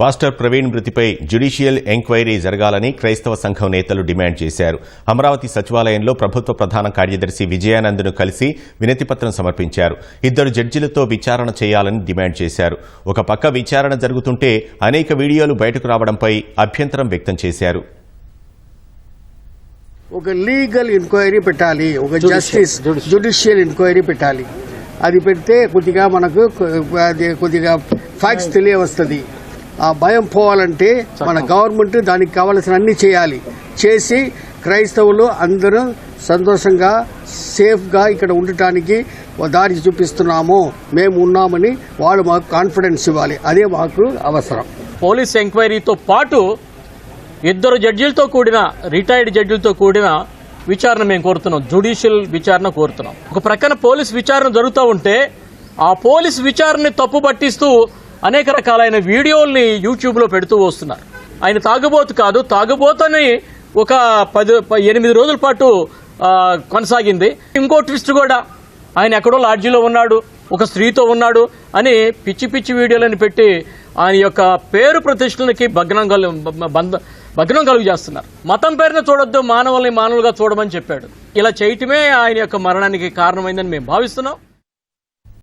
Pastor Praveen మృతిపై judicial enquiry జరగాలని క్రైస్తవ సంఘం నేతలు డిమాండ్ చేశారు. అమరావతి సచివాలయంలో ప్రభుత్వ ప్రధాన కార్యదర్శి విజయానంద్ను కలిసి వినతిపత్రం సమర్పించారు. ఇద్దరు జడ్జిలతో విచారణ చేయాలని డిమాండ్ చేశారు. ఒక పక్క విచారణ జరుగుతుంటే అనేక వీడియోలు బయటకు రావడంపై అభ్యంతరం వ్యక్తం చేశారు. ఒక లీగల్ ఎంక్వైరీ పెట్టాలి. ఒక జస్టిస్ జుడిషియల్ ఎంక్వైరీ పెట్టాలి. అది పెడితే కొద్దిగా మనకు కొద్దిగా ఫ్యాక్ట్స్ తెలియవస్తుంది. ఆ భయం పోవాలంటే మన గవర్నమెంట్ దానికి కావలసిన అన్ని చేయాలి. చేసి క్రైస్తవులు అందరూ సంతోషంగా సేఫ్గా ఇక్కడ ఉండటానికి దారి చూపిస్తున్నాము. మేము ఉన్నామని వాళ్ళు మాకు కాన్ఫిడెన్స్ ఇవ్వాలి. అదే మాకు అవసరం. పోలీస్ ఎంక్వైరీతో పాటు ఇద్దరు జడ్జిలతో కూడిన రిటైర్డ్ జడ్జిలతో కూడిన విచారణ మేము కోరుతున్నాం. జుడిషియల్ విచారణ కోరుతున్నాం. ఒక ప్రక్కన పోలీస్ విచారణ జరుగుతూ ఉంటే ఆ పోలీస్ విచారణని తప్పు పట్టిస్తూ అనేక రకాలైన వీడియోల్ని యూట్యూబ్లో పెడుతూ వస్తున్నారు. ఆయన తాగుబోతు కాదు తాగుబోతని ఒక పది ఎనిమిది రోజుల పాటు కొనసాగింది. ఇంకో ట్విస్ట్ కూడా ఆయన ఎక్కడో లాడ్జీలో ఉన్నాడు ఒక స్త్రీతో ఉన్నాడు అని పిచ్చి పిచ్చి వీడియోలను పెట్టి ఆయన యొక్క పేరు ప్రతిష్టలకి భగ్నం కలు బంధ భగ్నం కలుగు చేస్తున్నారు. మతం పేరున చూడొద్దు మానవుల్ని మానవులుగా చూడమని చెప్పాడు. ఇలా చేయటమే ఆయన యొక్క మరణానికి కారణమైందని మేము భావిస్తున్నాం.